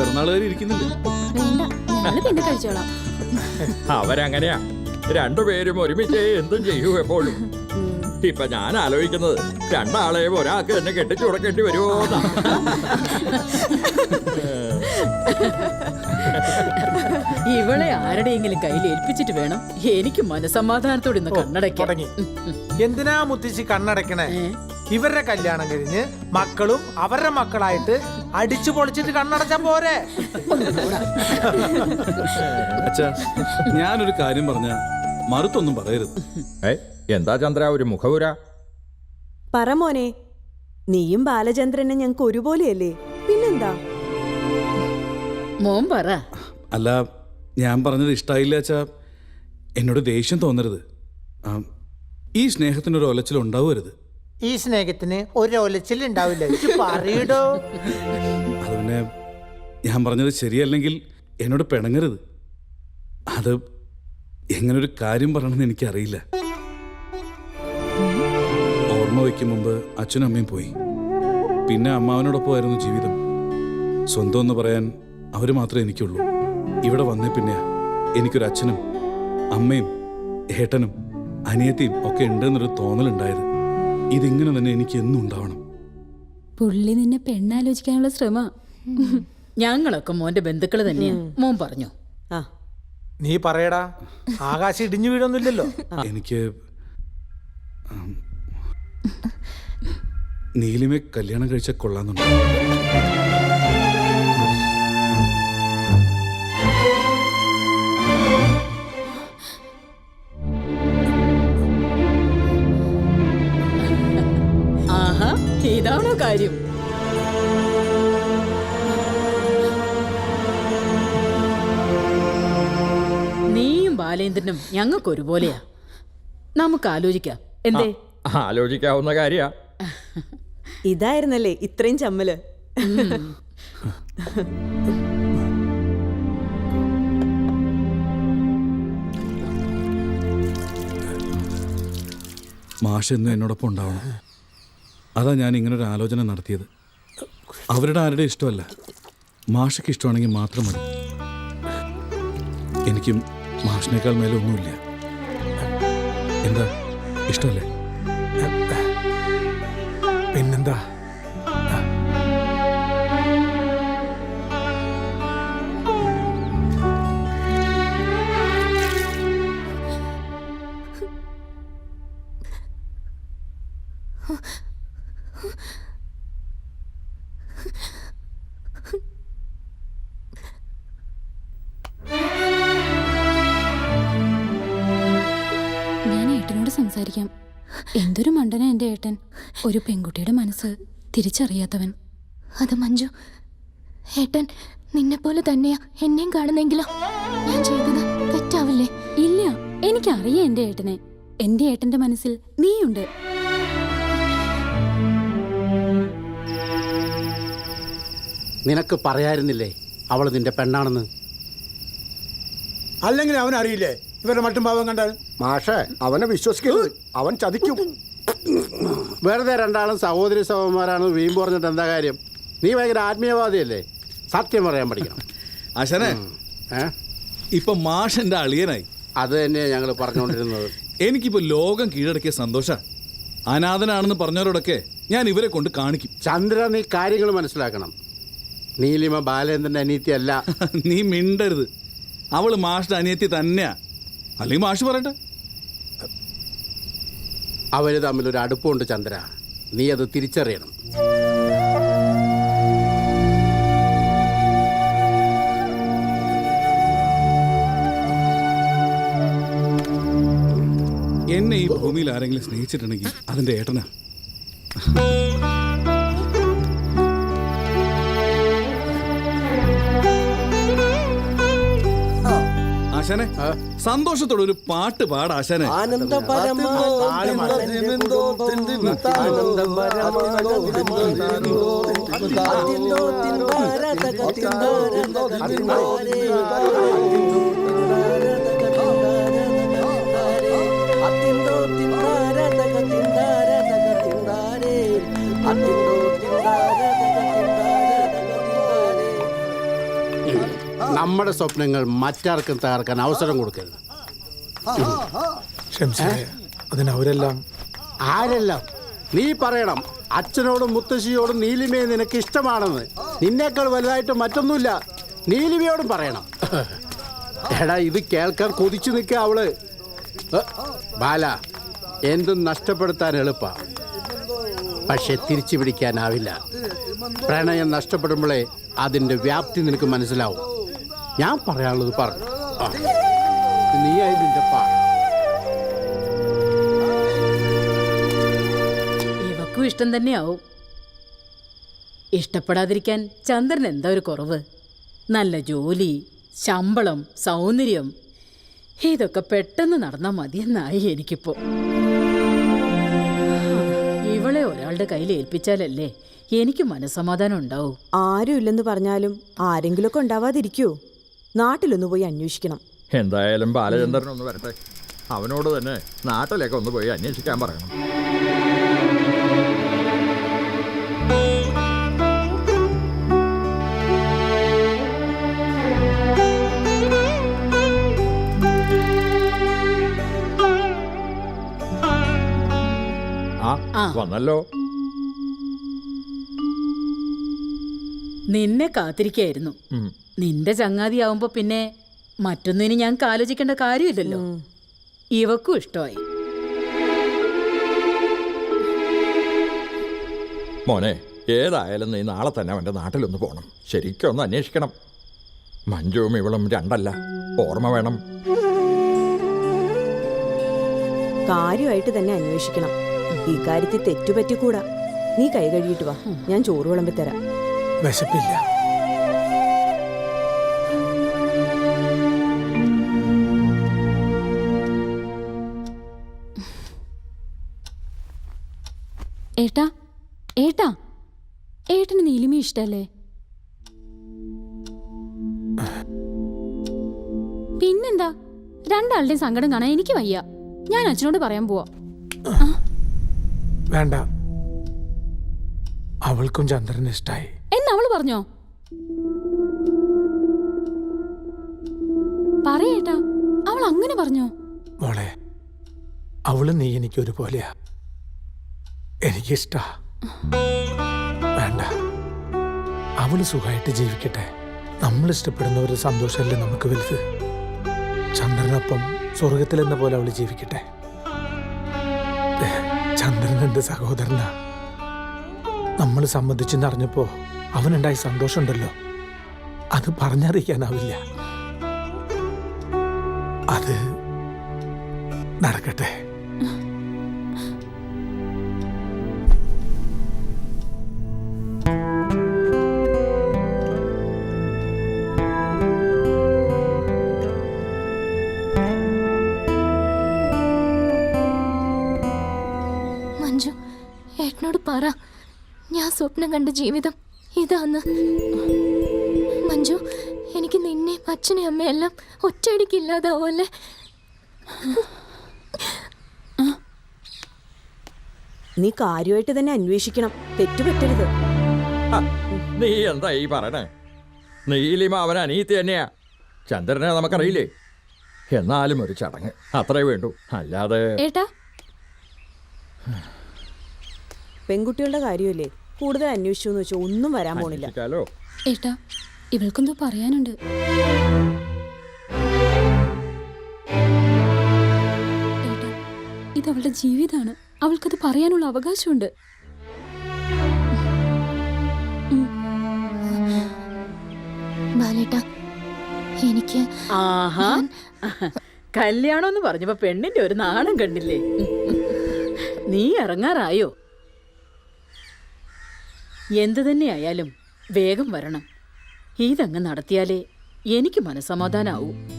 പിറന്നാളുകാർ ഇരിക്കുന്നില്ലേ വേണ്ട ഞങ്ങൾ പിന്നെ കഴിച്ചോളാം. അവരങ്ങനെയാ. രണ്ടുപേരും ഒരുമിച്ച് എന്തും ചെയ്യൂ എപ്പോഴും. ഇപ്പൊ ഞാൻ ആലോചിക്കുന്നത് രണ്ടാളെയും ഒരാൾക്ക് തന്നെ കെട്ടിച്ചു കൊടുക്കേണ്ടി വരുമോ ഇവളെ ആരുടെയെങ്കിലും കയ്യിൽ ഏൽപ്പിച്ചിട്ട് വേണം എനിക്ക് മനസമാധാനത്തോടെ ഇന്ന് കണ്ണടയ്ക്കാൻ. എന്തിനാ മുത്തശ്ശി കണ്ണടക്കണേ ഏ? ഇവരുടെ കല്യാണം കഴിഞ്ഞ് മക്കളും അവരുടെ മക്കളായിട്ട് അടിച്ചു പൊളിച്ചിട്ട് കണ്ണടച്ചാ പോരെ. അച്ഛാ ഞാനൊരു കാര്യം പറഞ്ഞ മറുത്തൊന്നും പറയരുത്. എന്താ ചന്ദ്ര ഒരു മുഖപുര പറ മോനെ നീയും ബാലചന്ദ്രനെ ഞങ്ങൾക്ക് ഒരുപോലെയല്ലേ? പിന്നെന്താ? മോൻ പറ. അല്ല ഞാൻ പറഞ്ഞത് ഇഷ്ടായില്ല അച്ഛാ. എന്നോട് ദേഷ്യം തോന്നരുത്. ഈ സ്നേഹത്തിനൊരു ഒലച്ചിൽ ഉണ്ടാവരുത്. ഈ സ്നേഹത്തിന് ഒരു ഒലച്ചിൽ ഉണ്ടാവില്ല പറയടോ. അത് പിന്നെ ഞാൻ പറഞ്ഞത് ശരിയല്ലെങ്കിൽ എന്നോട് പിണങ്ങരുത്. അത് എങ്ങനൊരു കാര്യം പറയണമെന്ന് എനിക്കറിയില്ല. ഓർമ്മ വയ്ക്കും മുമ്പ് അച്ഛനും അമ്മയും പോയി. പിന്നെ അമ്മാവനോടൊപ്പമായിരുന്നു ജീവിതം. സ്വന്തം എന്ന് പറയാൻ അവർ മാത്രമേ എനിക്കുള്ളൂ. ഇവിടെ വന്നേ പിന്നെ എനിക്കൊരു അച്ഛനും അമ്മയും ഏട്ടനും അനിയത്തിയും ഒക്കെ ഉണ്ടെന്നൊരു തോന്നലുണ്ടായത്. ഇതിങ്ങനെ തന്നെ എനിക്ക് എന്നും ഉണ്ടാവണം. പുള്ളി നിന്നെ പെണ്ണാലോചിക്കാനുള്ള ശ്രമ. ഞങ്ങളൊക്കെ മോന്റെ ബന്ധുക്കൾ തന്നെയാണ് മോൻ പറഞ്ഞു? ആ. നീ പറയടാ ആകാശം ഇടിഞ്ഞു വീഴൊന്നുമില്ലല്ലോ. എനിക്ക് നീലിമെ കല്യാണം കഴിച്ച കൊള്ളാന്നുണ്ട് കാര്യം. നീയും ബാലേന്ദ്രനും ഞങ്ങൾക്ക് ഒരുപോലെയാ. നമുക്ക് ആലോചിക്കാം. എന്തേ? ആലോചിക്കാവുന്ന കാര്യ. ഇതായിരുന്നല്ലേ ഇത്രയും ചമ്മൽ. മാഷെന്നും എന്നോടൊപ്പം ഉണ്ടാവണം. അതാ ഞാൻ ഇങ്ങനെ ഒരു ആലോചന നടത്തിയത്. അവരുടെ ആരുടെ ഇഷ്ടമല്ല. മാഷയ്ക്ക് ഇഷ്ടമാണെങ്കിൽ മാത്രം മതി. എനിക്കും മാഷിനേക്കാൾ മേലെ ഒന്നുമില്ല. എന്താ? ഇഷ്ടമല്ലേ? പിന്നെന്താ? ഞാൻ ഏട്ടനോട് സംസാരിക്കാം. എന്തൊരു മണ്ടന എന്റെ ഏട്ടൻ. ഒരു പെൺകുട്ടിയുടെ മനസ്സ് തിരിച്ചറിയാത്തവൻ. അത് മഞ്ജു ഏട്ടൻ നിന്നെ പോലെ തന്നെയാ എന്നെയും കാണുന്നെങ്കിലോ? ഞാൻ ചെയ്തത് തെറ്റാവില്ലേ? ഇല്ല എനിക്കറിയാം എന്റെ ഏട്ടനെ. എന്റെ ഏട്ടന്റെ മനസ്സിൽ നീയുണ്ട്. നിനക്ക് പറയായിരുന്നില്ലേ അവൾ നിന്റെ പെണ്ണാണെന്ന്? അല്ലെങ്കിൽ അവൻ അറിയില്ലേ? ഇവരുടെ മട്ടും ഭാവം കണ്ടാൽ? മാഷേ അവനെ വിശ്വസിക്കരുത്. അവൻ ചതിക്കും. വെറുതെ രണ്ടാളും സഹോദരി സഹോദരന്മാരാണെന്ന് വീമ്പ് പറഞ്ഞിട്ട് എന്താ കാര്യം? നീ ഭയങ്കര ആത്മീയവാദിയല്ലേ? സത്യം പറയാൻ പഠിക്കണം. അശനെ ഇപ്പൊ മാഷന്റെ അളിയനായി. അത് തന്നെയാണ് ഞങ്ങൾ പറഞ്ഞുകൊണ്ടിരുന്നത് എനിക്കിപ്പോ ലോകം കീഴടക്കിയ സന്തോഷ. അനാഥനാണെന്ന് പറഞ്ഞവരോടൊക്കെ ഞാൻ ഇവരെ കൊണ്ട് കാണിക്കും. ചന്ദ്ര നീ കാര്യങ്ങൾ മനസ്സിലാക്കണം. നീലിമ ബാലേന്ദ്രന്റെ അനീതിയല്ല നീ മിണ്ടരുത്. അവൾ മാഷിന്റെ അനിയത്തി തന്നെയാ. അല്ലെങ്കിൽ മാഷ് പറയട്ടെ. അവർ തമ്മിൽ ഒരു അടുപ്പമുണ്ട് ചന്ദ്ര. നീ അത് തിരിച്ചറിയണം. എന്നെ ഈ ഭൂമിയിൽ ആരെങ്കിലും സ്നേഹിച്ചിട്ടുണ്ടെങ്കിൽ അതിന്റെ ഏട്ടനാ. ആശാനെ സന്തോഷത്തോടെ ഒരു പാട്ട് പാട് ആശാനെ അതിന്റെ നമ്മുടെ സ്വപ്നങ്ങൾ മറ്റാർക്കും തകർക്കാൻ അവസരം കൊടുക്കരുത്. അതിന് അതിനവരെല്ലാം ആരെല്ലാം? നീ പറയണം. അച്ഛനോടും മുത്തശ്ശിയോടും നീലിമയെ നിനക്ക് ഇഷ്ടമാണെന്ന്. നിന്നേക്കാൾ വലുതായിട്ട് മറ്റൊന്നുമില്ല. നീലിമയോടും പറയണം. എടാ ഇത് കേൾക്കാൻ കൊതിച്ചു നിൽക്കുക അവൾ. ബാല എന്തും നഷ്ടപ്പെടുത്താൻ എളുപ്പ. പക്ഷെ തിരിച്ചു പിടിക്കാനാവില്ല. പ്രണയം നഷ്ടപ്പെടുമ്പോഴേ അതിന്റെ വ്യാപ്തി നിനക്ക് മനസ്സിലാവും. ഞാൻ പറയാനുള്ളത് പറഞ്ഞു നീയായി നിന്റെ പാ. ഇവക്കും ഇഷ്ടം തന്നെയാവും. ഇഷ്ടപ്പെടാതിരിക്കാൻ ചന്ദ്രൻ എന്താ ഒരു കുറവ്? നല്ല ജോലി ശമ്പളം സൗന്ദര്യം. ഇതൊക്കെ പെട്ടെന്ന് നടന്നാൽ മതിയെന്നായി എനിക്കിപ്പോ. ഇവളെ ഒരാളുടെ കയ്യിൽ ഏൽപ്പിച്ചാലല്ലേ എനിക്ക് മനസ്സമാധാനം ഉണ്ടാവും. ആരും ഇല്ലെന്ന് പറഞ്ഞാലും ആരെങ്കിലുമൊക്കെ ഉണ്ടാവാതിരിക്കൂ. നാട്ടിലൊന്ന് പോയി അന്വേഷിക്കണം. എന്തായാലും ബാലചന്ദ്രൻ ഒന്ന് വരട്ടെ. അവനോട് തന്നെ നാട്ടിലേക്ക് ഒന്ന് പോയി അന്വേഷിക്കാൻ പറയണം. ആ ആ. വന്നല്ലോ. നിന്നെ കാത്തിരിക്കായിരുന്നു. നിന്റെ ചങ്ങാതിയാവുമ്പോ പിന്നെ മറ്റൊന്നിന് ഞാൻ ആലോചിക്കേണ്ട കാര്യമില്ലല്ലോ. ഇവക്കും ഇഷ്ടമായി. മോനെ ഏതായാലും നീ നാളെ തന്നെ അവന്റെ നാട്ടിലൊന്ന് പോകണം ശരിക്കും ഒന്ന് അന്വേഷിക്കണം. മഞ്ജുവും ഇവളും രണ്ടല്ല. ഓർമ്മ വേണം. കാര്യമായിട്ട് തന്നെ അന്വേഷിക്കണം. ഈ കാര്യത്തിൽ തെറ്റുപറ്റിക്കൂടാ. നീ കൈ കഴുകിയിട്ട് വാ. ഞാൻ ചോറ് വിളമ്പി തരാം. വിശപ്പില്ല. ഏട്ടാ ഏട്ടാ ഏട്ടന് നീലിമി ഇഷ്ടല്ലേ? പിന്നെന്താ രണ്ടാളുടെയും സങ്കടം കാണാൻ എനിക്ക് വയ്യ. ഞാൻ അച്ഛനോട് പറയാൻ പോവാ. വേണ്ട. അവൾക്കും ചന്ദ്രൻ ഇഷ്ടായി. അവൾ പറഞ്ഞോ? പറയേട്ടാ അവൾ അങ്ങനെ പറഞ്ഞോ? മോളെ അവൾ നീ എനിക്ക് ഒരുപോലെയാ എനിക്കിഷ്ടാ. വേണ്ട. അവൾ സുഖമായിട്ട് ജീവിക്കട്ടെ. നമ്മൾ ഇഷ്ടപ്പെടുന്ന ഒരു സന്തോഷമല്ലേ നമുക്ക് വലുത്. ചന്ദ്രനൊപ്പം സ്വർഗത്തിലെന്ന പോലെ അവൾ ജീവിക്കട്ടെ. ചന്ദ്രൻ എന്റെ സഹോദരനാ. നമ്മൾ സമ്മതിച്ചെന്നറിഞ്ഞപ്പോ അവനുണ്ടായ സന്തോഷമുണ്ടല്ലോ. അത് പറഞ്ഞറിയിക്കാനാവില്ല. അത് നടക്കട്ടെ. മഞ്ജു ഏട്ടനോട് പറ. ഞാൻ സ്വപ്നം കണ്ട ജീവിതം ഇതാന്ന്. മഞ്ജു എനിക്ക് നിന്നെ അച്ഛനെ അമ്മയെല്ലാം ഒറ്റയടിക്ക് ഇല്ലാതാവല്ലേ? നീ കാര്യമായിട്ട് തന്നെ അന്വേഷിക്കണം. തെറ്റുപറ്റരുത്. നീ എന്താ ഈ പറയണേ? നീലിമ അവൻ അനീത്തി തന്നെയാ. ചന്ദ്രനെ നമുക്കറിയില്ലേ? എന്നാലും ഒരു ചടങ്ങ്. അത്രേ വേണ്ടു. അല്ലാതെ ഏട്ടാ? പെൺകുട്ടികളുടെ കാര്യമല്ലേ? കൂടുതൽ അന്വേഷിച്ചു എന്ന് വെച്ചാൽ ഒന്നും വരാൻ പോണില്ല. ഏട്ടാ ഇവൾക്കെന്തോ പറയാനുണ്ട്. ഏട്ടാ ഇത് അവളുടെ ജീവിതമാണ് അവൾക്കത് പറയാനുള്ള അവകാശമുണ്ട്. ബാലേട്ട എനിക്ക് ആഹാ. കല്യാണം എന്ന് പറഞ്ഞപ്പോ പെണ്ണിന്റെ ഒരു നാണം കണ്ടില്ലേ? നീ ഇറങ്ങാറായോ? എന്തു തന്നെയായാലും വേഗം വരണം. ഇതങ്ങ് നടത്തിയാലേ എനിക്ക് മനസമാധാനാവൂ